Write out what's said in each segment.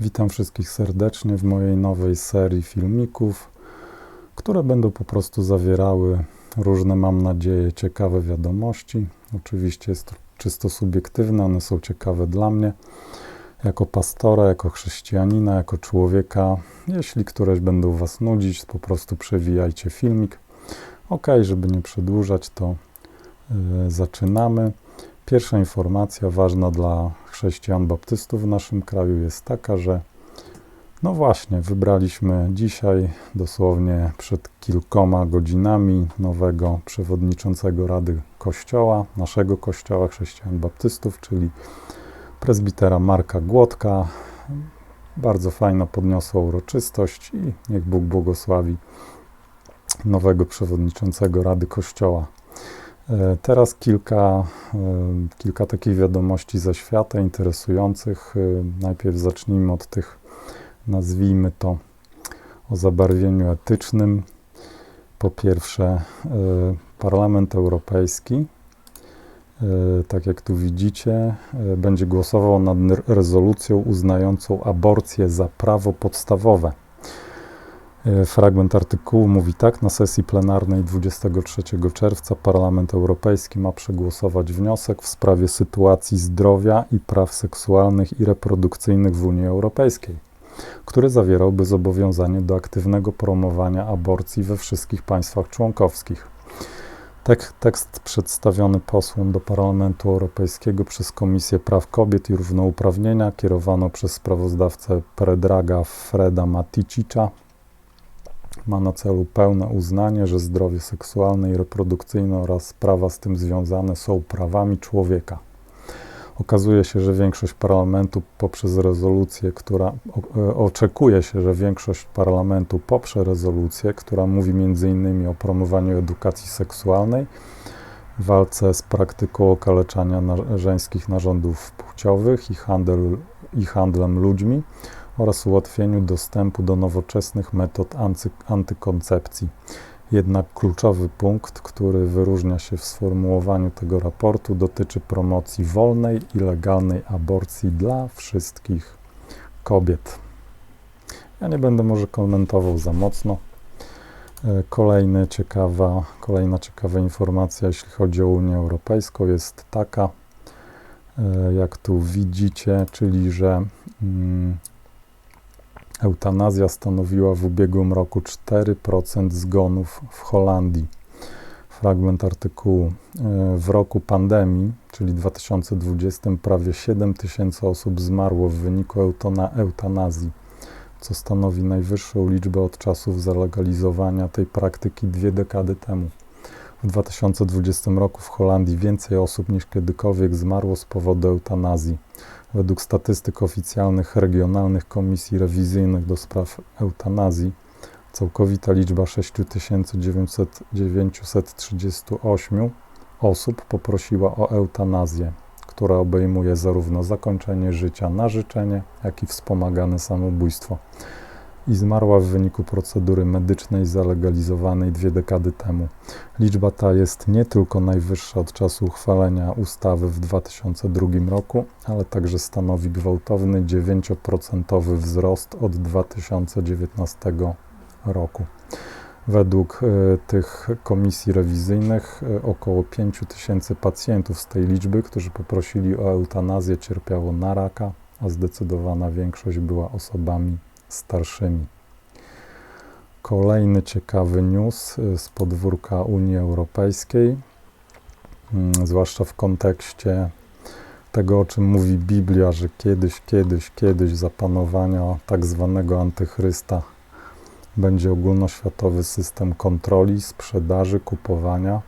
Witam wszystkich serdecznie w mojej nowej serii filmików, które będą po prostu zawierały różne, mam nadzieję, ciekawe wiadomości. Oczywiście jest to czysto subiektywne, one są ciekawe dla mnie, jako pastora, jako chrześcijanina, jako człowieka. Jeśli któreś będą Was nudzić, po prostu przewijajcie filmik. Ok, żeby nie przedłużać, to yy, zaczynamy. Pierwsza informacja ważna dla chrześcijan baptystów w naszym kraju jest taka, że no właśnie, wybraliśmy dzisiaj, dosłownie przed kilkoma godzinami, nowego przewodniczącego Rady Kościoła, naszego Kościoła Chrześcijan Baptystów, czyli prezbitera Marka Głodka. Bardzo fajna podniosła uroczystość i niech Bóg błogosławi nowego przewodniczącego Rady Kościoła. E, teraz kilka, e, kilka takich wiadomości ze świata interesujących. E, najpierw zacznijmy od tych, nazwijmy to, o zabarwieniu etycznym. Po pierwsze, Parlament Europejski, tak jak tu widzicie, będzie głosował nad rezolucją uznającą aborcję za prawo podstawowe. E, fragment artykułu mówi tak: Na sesji plenarnej 23 czerwca Parlament Europejski ma przegłosować wniosek w sprawie sytuacji zdrowia i praw seksualnych i reprodukcyjnych w Unii Europejskiej, który zawierałby zobowiązanie do aktywnego promowania aborcji we wszystkich państwach członkowskich. Tekst przedstawiony posłom do Parlamentu Europejskiego przez Komisję Praw Kobiet i Równouprawnienia kierowano przez sprawozdawcę Predraga Freda Maticicza ma na celu pełne uznanie, że zdrowie seksualne i reprodukcyjne oraz prawa z tym związane są prawami człowieka. Okazuje się, że większość parlamentu poprzez rezolucję, która e, oczekuje się, że większość parlamentu poprze rezolucję, która mówi m.in. o promowaniu edukacji seksualnej, walce z praktyką okaleczania żeńskich narządów płciowych i, handel, i handlem ludźmi oraz ułatwieniu dostępu do nowoczesnych metod anty, antykoncepcji. Jednak kluczowy punkt, który wyróżnia się w sformułowaniu tego raportu, dotyczy promocji wolnej i legalnej aborcji dla wszystkich kobiet. Ja nie będę może komentował za mocno. E, kolejny ciekawa, kolejna ciekawa informacja, jeśli chodzi o Unię Europejską, jest taka, e, jak tu widzicie, czyli że mm, Eutanazja stanowiła w ubiegłym roku 4% zgonów w Holandii. Fragment artykułu. E, w roku pandemii, czyli 2020, prawie 7 tysięcy osób zmarło w wyniku eutana, eutanazji, co stanowi najwyższą liczbę od czasów zalegalizowania tej praktyki dwie dekady temu. W 2020 roku w Holandii więcej osób niż kiedykolwiek zmarło z powodu eutanazji. Według statystyk oficjalnych regionalnych komisji rewizyjnych do spraw eutanazji, całkowita liczba 6938 osób poprosiła o eutanazję, która obejmuje zarówno zakończenie życia na życzenie, jak i wspomagane samobójstwo i zmarła w wyniku procedury medycznej zalegalizowanej dwie dekady temu. Liczba ta jest nie tylko najwyższa od czasu uchwalenia ustawy w 2002 roku, ale także stanowi gwałtowny 9% wzrost od 2019 roku. Według y, tych komisji rewizyjnych y, około 5 tysięcy pacjentów z tej liczby, którzy poprosili o eutanazję, cierpiało na raka, a zdecydowana większość była osobami starszymi. Kolejny ciekawy news y, z podwórka Unii Europejskiej, mm, zwłaszcza w kontekście tego, o czym mówi Biblia, że kiedyś, kiedyś, kiedyś zapanowania tak zwanego antychrysta będzie ogólnoświatowy system kontroli, sprzedaży, kupowania.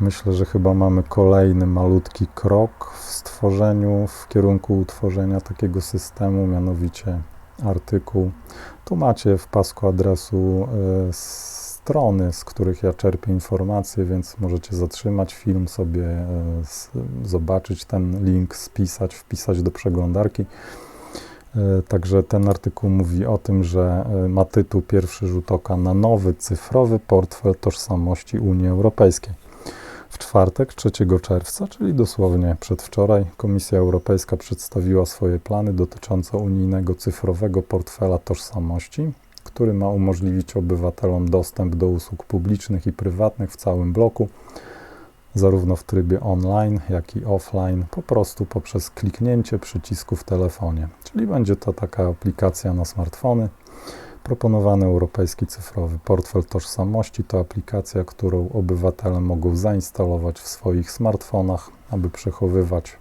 Myślę, że chyba mamy kolejny malutki krok w stworzeniu, w kierunku utworzenia takiego systemu, mianowicie artykuł. Tu macie w pasku adresu e, strony, z których ja czerpię informacje, więc możecie zatrzymać film sobie, e, zobaczyć ten link, spisać, wpisać do przeglądarki. E, także ten artykuł mówi o tym, że ma tytuł Pierwszy rzut oka na nowy cyfrowy portfel tożsamości Unii Europejskiej. W czwartek, 3 czerwca, czyli dosłownie przedwczoraj, Komisja Europejska przedstawiła swoje plany dotyczące unijnego cyfrowego portfela tożsamości, który ma umożliwić obywatelom dostęp do usług publicznych i prywatnych w całym bloku, zarówno w trybie online, jak i offline, po prostu poprzez kliknięcie przycisku w telefonie. Czyli będzie to taka aplikacja na smartfony. Proponowany Europejski Cyfrowy Portfel Tożsamości to aplikacja, którą obywatele mogą zainstalować w swoich smartfonach, aby przechowywać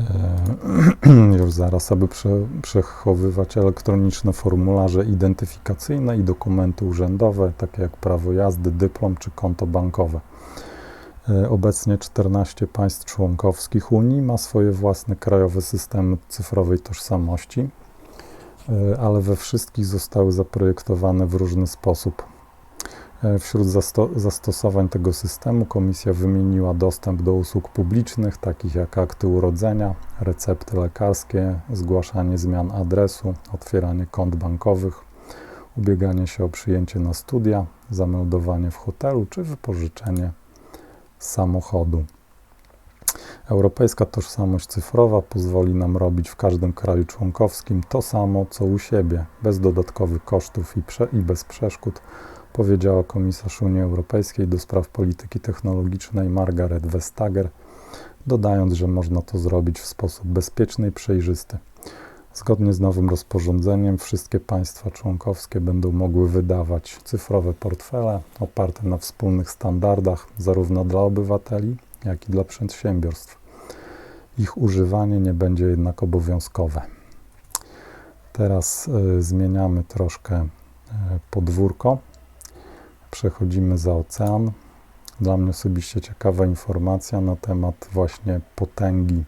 e, już zaraz, aby prze, przechowywać elektroniczne formularze identyfikacyjne i dokumenty urzędowe, takie jak prawo jazdy, dyplom czy konto bankowe. E, obecnie 14 państw członkowskich Unii ma swoje własne krajowe systemy cyfrowej tożsamości. E, ale we wszystkich zostały zaprojektowane w różny sposób. E, wśród zasto zastosowań tego systemu komisja wymieniła dostęp do usług publicznych, takich jak akty urodzenia, recepty lekarskie, zgłaszanie zmian adresu, otwieranie kont bankowych, ubieganie się o przyjęcie na studia, zameldowanie w hotelu czy wypożyczenie samochodu. Europejska tożsamość cyfrowa pozwoli nam robić w każdym kraju członkowskim to samo, co u siebie, bez dodatkowych kosztów i, prze, i bez przeszkód, powiedziała komisarz Unii Europejskiej do spraw polityki technologicznej Margaret Vestager, dodając, że można to zrobić w sposób bezpieczny i przejrzysty. Zgodnie z nowym rozporządzeniem, wszystkie państwa członkowskie będą mogły wydawać cyfrowe portfele oparte na wspólnych standardach, zarówno dla obywateli, jak i dla przedsiębiorstw. Ich używanie nie będzie jednak obowiązkowe. Teraz y, zmieniamy troszkę y, podwórko. Przechodzimy za ocean. Dla mnie osobiście ciekawa informacja na temat właśnie potęgi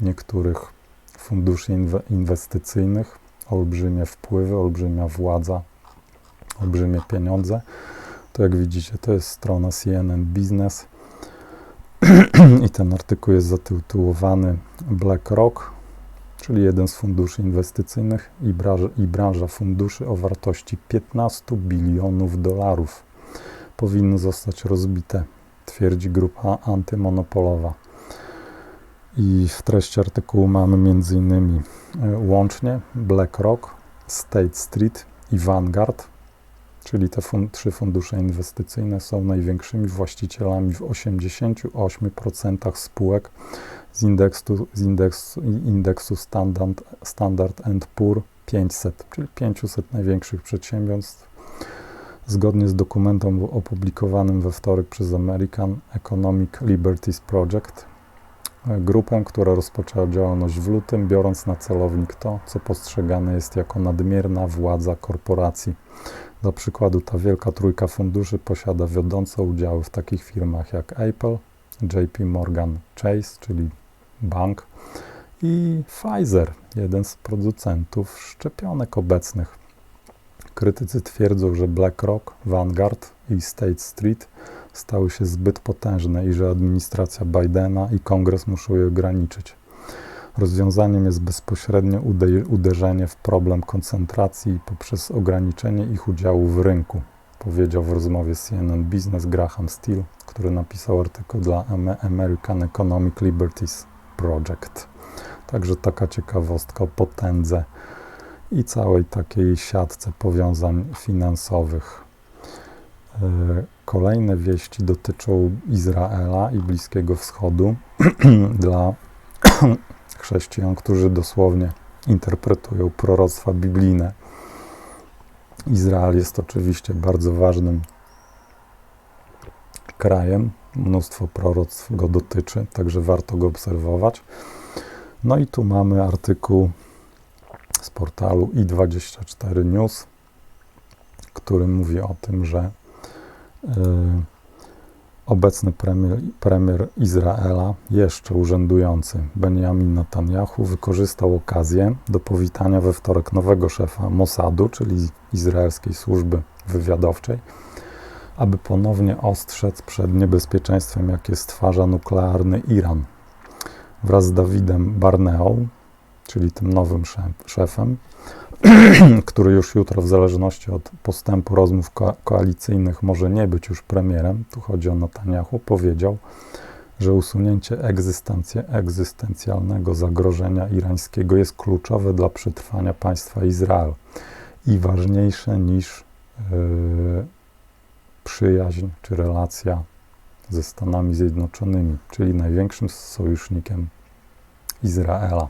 niektórych funduszy inwestycyjnych, olbrzymie wpływy, olbrzymia władza, olbrzymie pieniądze. To jak widzicie, to jest strona CNN Business. I ten artykuł jest zatytułowany BlackRock, czyli jeden z funduszy inwestycyjnych i branża, i branża funduszy o wartości 15 bilionów dolarów powinny zostać rozbite, twierdzi grupa antymonopolowa. I w treści artykułu mamy m.in. E, łącznie BlackRock, State Street i Vanguard, czyli te fun trzy fundusze inwestycyjne są największymi właścicielami w 88% spółek z indeksu, z indeksu, indeksu Standard, Standard Poor 500, czyli 500 największych przedsiębiorstw. Zgodnie z dokumentem opublikowanym we wtorek przez American Economic Liberties Project, grupę, która rozpoczęła działalność w lutym, biorąc na celownik to, co postrzegane jest jako nadmierna władza korporacji dla przykładu, ta wielka trójka funduszy posiada wiodące udziały w takich firmach jak Apple, JP Morgan Chase, czyli bank, i Pfizer, jeden z producentów szczepionek obecnych. Krytycy twierdzą, że BlackRock, Vanguard i State Street stały się zbyt potężne i że administracja Bidena i kongres muszą je ograniczyć. Rozwiązaniem jest bezpośrednie uderzenie w problem koncentracji poprzez ograniczenie ich udziału w rynku, powiedział w rozmowie z CNN Business Graham Steele, który napisał artykuł dla American Economic Liberties Project. Także taka ciekawostka o potędze i całej takiej siatce powiązań finansowych. E, kolejne wieści dotyczą Izraela i Bliskiego Wschodu. Dla chrześcijan, którzy dosłownie interpretują proroctwa biblijne. Izrael jest oczywiście bardzo ważnym krajem. Mnóstwo proroctw go dotyczy, także warto go obserwować. No i tu mamy artykuł z portalu i24 News, który mówi o tym, że yy, Obecny premier, premier Izraela, jeszcze urzędujący Benjamin Netanyahu, wykorzystał okazję do powitania we wtorek nowego szefa Mossadu, czyli izraelskiej służby wywiadowczej, aby ponownie ostrzec przed niebezpieczeństwem, jakie stwarza nuklearny Iran. Wraz z Dawidem Barneą, czyli tym nowym szefem, który już jutro, w zależności od postępu rozmów ko koalicyjnych, może nie być już premierem, tu chodzi o Netanyahu, powiedział, że usunięcie egzystencjalnego zagrożenia irańskiego jest kluczowe dla przetrwania państwa Izrael i ważniejsze niż yy, przyjaźń czy relacja ze Stanami Zjednoczonymi, czyli największym sojusznikiem Izraela.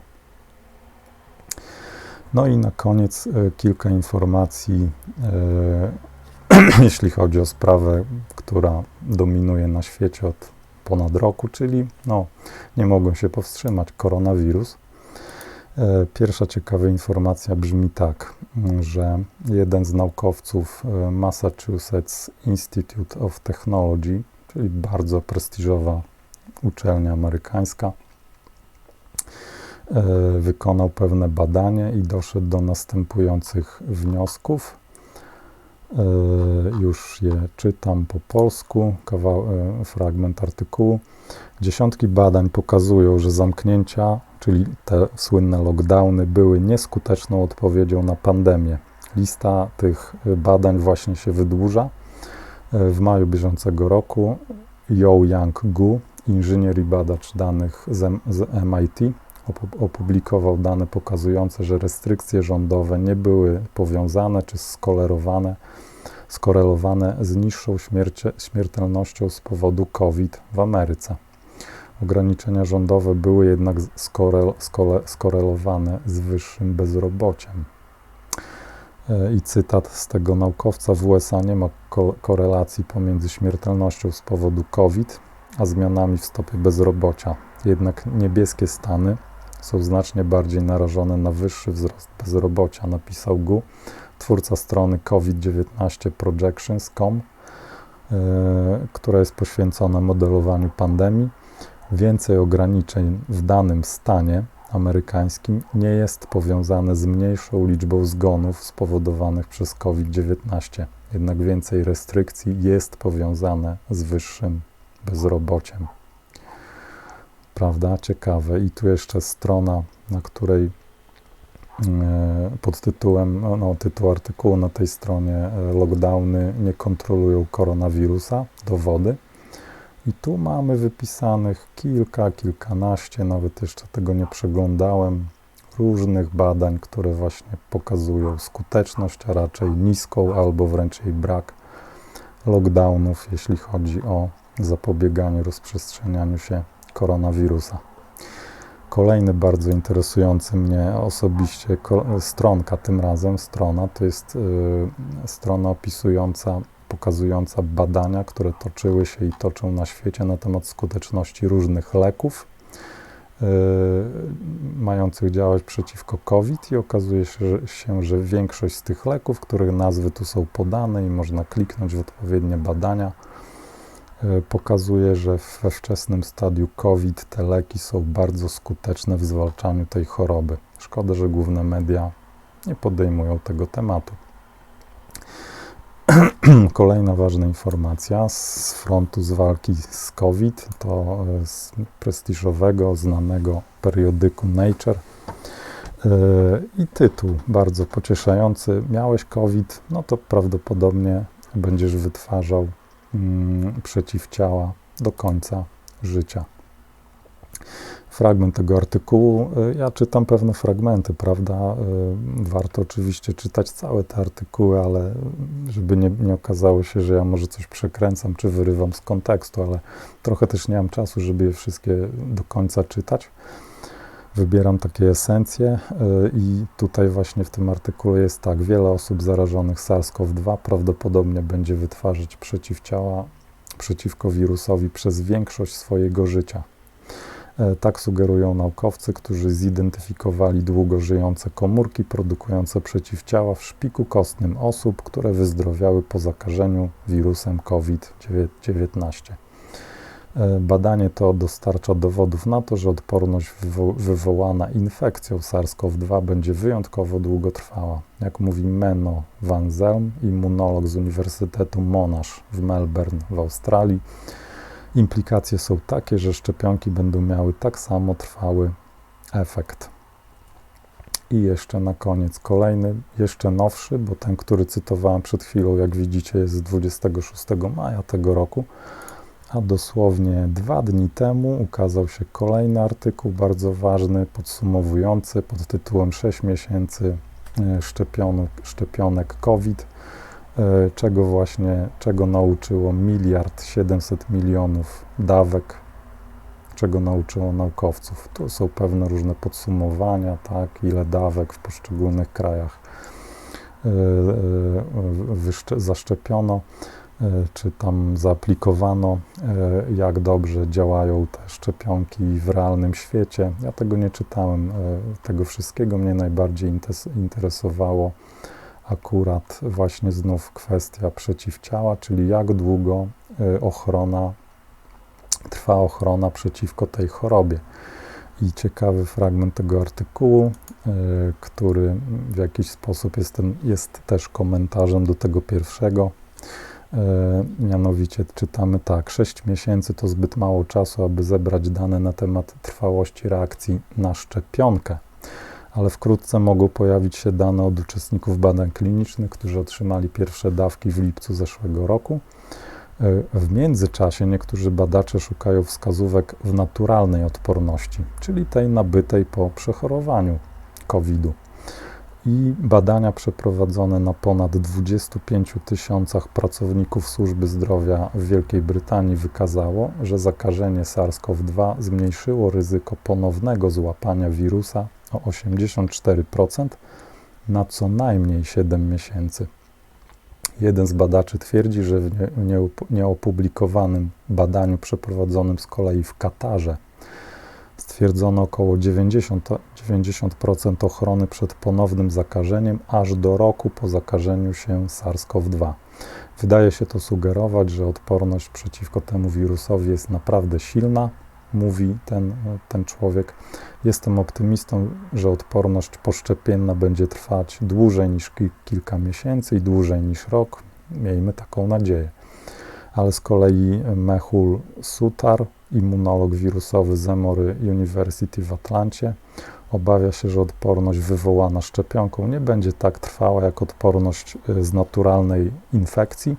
No i na koniec e, kilka informacji, e, jeśli chodzi o sprawę, która dominuje na świecie od ponad roku, czyli no, nie mogą się powstrzymać koronawirus. E, pierwsza ciekawa informacja brzmi tak, że jeden z naukowców Massachusetts Institute of Technology, czyli bardzo prestiżowa uczelnia amerykańska, wykonał pewne badanie i doszedł do następujących wniosków. E, już je czytam po polsku, kawał, e, fragment artykułu. Dziesiątki badań pokazują, że zamknięcia, czyli te słynne lockdowny, były nieskuteczną odpowiedzią na pandemię. Lista tych badań właśnie się wydłuża. W maju bieżącego roku Yo Yang Gu, inżynier i badacz danych z MIT, opublikował dane pokazujące, że restrykcje rządowe nie były powiązane czy skolerowane, skorelowane z niższą śmierci, śmiertelnością z powodu COVID w Ameryce. Ograniczenia rządowe były jednak skorel, skole, skorelowane z wyższym bezrobociem. E, I cytat z tego naukowca: W USA nie ma ko korelacji pomiędzy śmiertelnością z powodu COVID a zmianami w stopie bezrobocia. Jednak niebieskie stany są znacznie bardziej narażone na wyższy wzrost bezrobocia, napisał Gu, twórca strony COVID-19 Projections.com, yy, która jest poświęcona modelowaniu pandemii. Więcej ograniczeń w danym stanie amerykańskim nie jest powiązane z mniejszą liczbą zgonów spowodowanych przez COVID-19. Jednak więcej restrykcji jest powiązane z wyższym bezrobociem prawda? Ciekawe. I tu jeszcze strona, na której e, pod tytułem, no, no, tytuł artykułu na tej stronie e, lockdowny nie kontrolują koronawirusa, dowody. I tu mamy wypisanych kilka, kilkanaście, nawet jeszcze tego nie przeglądałem, różnych badań, które właśnie pokazują skuteczność, a raczej niską albo wręcz jej brak lockdownów, jeśli chodzi o zapobieganie rozprzestrzenianiu się koronawirusa. Kolejny bardzo interesujący mnie osobiście stronka, tym razem strona, to jest y, strona opisująca, pokazująca badania, które toczyły się i toczą na świecie na temat skuteczności różnych leków y, mających działać przeciwko COVID i okazuje się że, większość z tych leków, których nazwy tu są podane i można kliknąć w odpowiednie badania, pokazuje, że we wczesnym stadium COVID te leki są bardzo skuteczne w zwalczaniu tej choroby. Szkoda, że główne media nie podejmują tego tematu. Kolejna ważna informacja z frontu z walki z COVID to e, z prestiżowego, znanego periodyku Nature. E, I tytuł bardzo pocieszający. Miałeś COVID, no to prawdopodobnie będziesz wytwarzał przeciwciała do końca życia. Fragment tego artykułu, y, ja czytam pewne fragmenty, prawda? Y, warto oczywiście czytać całe te artykuły, ale żeby nie, nie okazało się, że ja może coś przekręcam czy wyrywam z kontekstu, ale trochę też nie mam czasu, żeby je wszystkie do końca czytać wybieram takie esencje y, i tutaj właśnie w tym artykule jest tak, wiele osób zarażonych SARS-CoV-2 prawdopodobnie będzie wytwarzać przeciwciała przeciwko wirusowi przez większość swojego życia. E, tak sugerują naukowcy, którzy zidentyfikowali długo żyjące komórki produkujące przeciwciała w szpiku kostnym osób, które wyzdrowiały po zakażeniu wirusem COVID-19. E, badanie to dostarcza dowodów na to, że odporność wywo wywołana infekcją SARS-CoV-2 będzie wyjątkowo długotrwała. Jak mówi Menno van Zelm, immunolog z Uniwersytetu Monash w Melbourne w Australii, implikacje są takie, że szczepionki będą miały tak samo trwały efekt. I jeszcze na koniec kolejny, jeszcze nowszy, bo ten, który cytowałem przed chwilą, jak widzicie, jest z 26 maja tego roku. A dosłownie dwa dni temu ukazał się kolejny artykuł, bardzo ważny, podsumowujący pod tytułem 6 miesięcy e, szczepionek, szczepionek COVID, e, czego właśnie, czego nauczyło miliard 700 milionów dawek, czego nauczyło naukowców. Tu są pewne różne podsumowania, tak, ile dawek w poszczególnych krajach e, zaszczepiono. E, czy tam zaaplikowano, e, jak dobrze działają te szczepionki w realnym świecie. Ja tego nie czytałem, e, tego wszystkiego mnie najbardziej interesowało akurat właśnie znów kwestia przeciwciała, czyli jak długo ochrona, trwa ochrona przeciwko tej chorobie. I ciekawy fragment tego artykułu, który w jakiś sposób jest, jest też komentarzem do tego pierwszego mianowicie czytamy tak: 6 miesięcy to zbyt mało czasu, aby zebrać dane na temat trwałości reakcji na szczepionkę, ale wkrótce mogą pojawić się dane od uczestników badań klinicznych, którzy otrzymali pierwsze dawki w lipcu zeszłego roku. E, w międzyczasie niektórzy badacze szukają wskazówek w naturalnej odporności, czyli tej nabytej po przechorowaniu COVID-u i badania przeprowadzone na ponad 25 tysiącach pracowników służby zdrowia w Wielkiej Brytanii wykazało, że zakażenie SARS-CoV-2 zmniejszyło ryzyko ponownego złapania wirusa o 84% na co najmniej 7 miesięcy. Jeden z badaczy twierdzi, że w nieopublikowanym badaniu przeprowadzonym z kolei w Katarze stwierdzono około 90, 90% ochrony przed ponownym zakażeniem aż do roku po zakażeniu się SARS-CoV-2. Wydaje się to sugerować, że odporność przeciwko temu wirusowi jest naprawdę silna, mówi ten, ten człowiek. Jestem optymistą, że odporność poszczepienna będzie trwać dłużej niż kilka miesięcy i dłużej niż rok. Miejmy taką nadzieję. Ale z kolei Mehul Sutar, immunolog wirusowy z Emory University w Atlancie, obawia się, że odporność wywołana szczepionką nie będzie tak trwała jak odporność y, z naturalnej infekcji.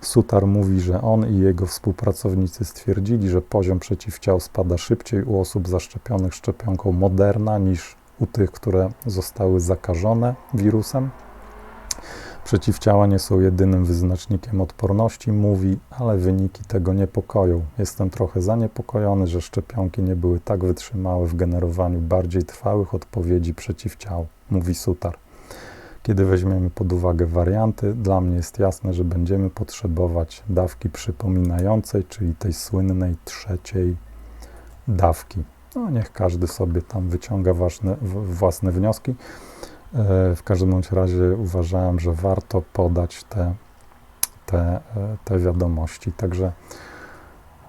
Sutar mówi, że on i jego współpracownicy stwierdzili, że poziom przeciwciał spada szybciej u osób zaszczepionych szczepionką Moderna niż u tych, które zostały zakażone wirusem. Przeciwciała nie są jedynym wyznacznikiem odporności, mówi, ale wyniki tego niepokoją. Jestem trochę zaniepokojony, że szczepionki nie były tak wytrzymałe w generowaniu bardziej trwałych odpowiedzi przeciwciał, mówi Sutar. Kiedy weźmiemy pod uwagę warianty, dla mnie jest jasne, że będziemy potrzebować dawki przypominającej, czyli tej słynnej trzeciej dawki. No, niech każdy sobie tam wyciąga własne, własne wnioski. E, w każdym bądź razie uważałem, że warto podać te, te, e, te wiadomości. Także,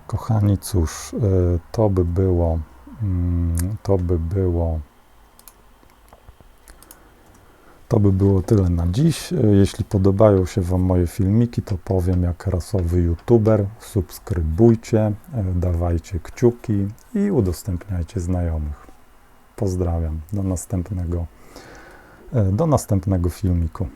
kochani, cóż, e, to by było, mm, to by było. To by było tyle na dziś. Jeśli podobają się Wam moje filmiki, to powiem jak rasowy youtuber. Subskrybujcie, dawajcie kciuki i udostępniajcie znajomych. Pozdrawiam. Do następnego do następnego filmiku.